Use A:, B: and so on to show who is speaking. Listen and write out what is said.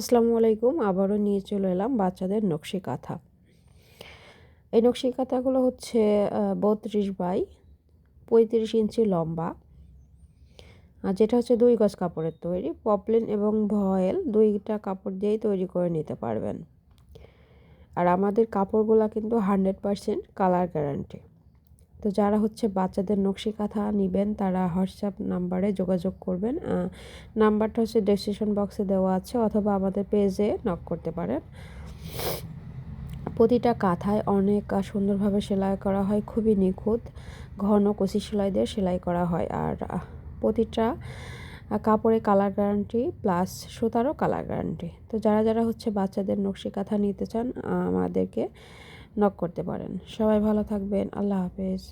A: আসসালামু আলাইকুম, আবারও নিয়ে চলে এলাম বাচ্চাদের নকশি কাঁথা। এই নকশি কাঁথাগুলো হচ্ছে বত্রিশ বাই পঁয়ত্রিশ ইঞ্চি লম্বা। আর যেটা হচ্ছে দুই গজ কাপড়ের তৈরি, পপলিন এবং ভয়েল দুইটা কাপড় দিয়েই তৈরি করে নিতে পারবেন। আর আমাদের কাপড়গুলো কিন্তু হান্ড্রেড পারসেন্ট কালার গ্যারান্টি। তো যারা হচ্ছে বাচ্চাদের নকশি কাঁথা নেবেন, তারা হোয়াটসঅ্যাপ নাম্বারে যোগাযোগ করবেন। নাম্বারটা হচ্ছে ডেসক্রিপশন বক্সে দেওয়া আছে, অথবা আমাদের পেজে নক করতে পারেন। প্রতিটা কাঁথায় অনেক সুন্দরভাবে সেলাই করা হয়, খুবই নিখুঁত। ঘন কষি সেলাই দিয়ে সেলাই করা হয়। আর প্রতিটা কাপড়ে কালার গ্যারান্টি প্লাস সুতারও কালার গ্যারান্টি। তো যারা যারা হচ্ছে বাচ্চাদের নকশি কাঁথা নিতে চান আমাদেরকে নক করতে পারেন। সবাই ভালো থাকবেন। আল্লাহ হাফেজ।